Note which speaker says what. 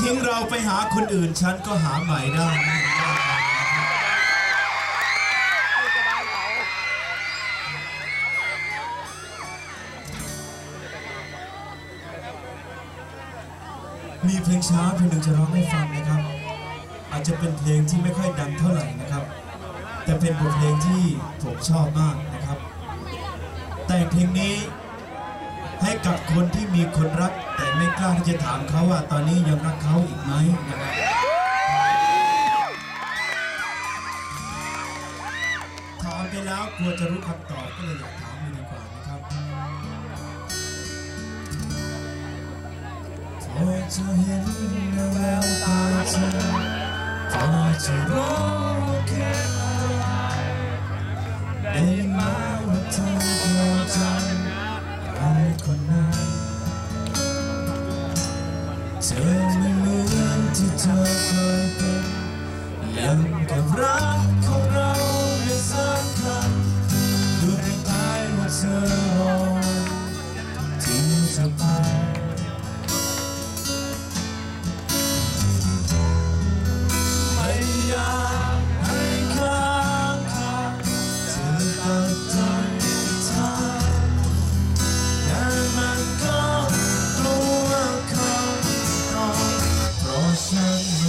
Speaker 1: ทิ้งเราไปหาคนอื่น ฉันก็หาใหม่ได้ มีเพลงช้าเพลงหนึ่งจะร้องให้ฟังนะครับ อาจจะเป็นเพลงที่ไม่ค่อยดังเท่าไหร่นะครับ แต่เป็นบทเพลงที่ผมชอบมากนะครับ แต่เพลงนี้ ให้กับคนที่มีคนรัก แต่ไม่กล้าที่จะถามเขาว่าตอนนี้ยังรักเขาอีกไหมนะครับถามไปแล้วกลัวจะรู้คำตอบก็เลยอยากถามเลยดีกว่านะครับพอจะเห็นแววตาเธอพอจะรู้แค่ ที่เธอเคยเป็นยังกับรักของ Christmas.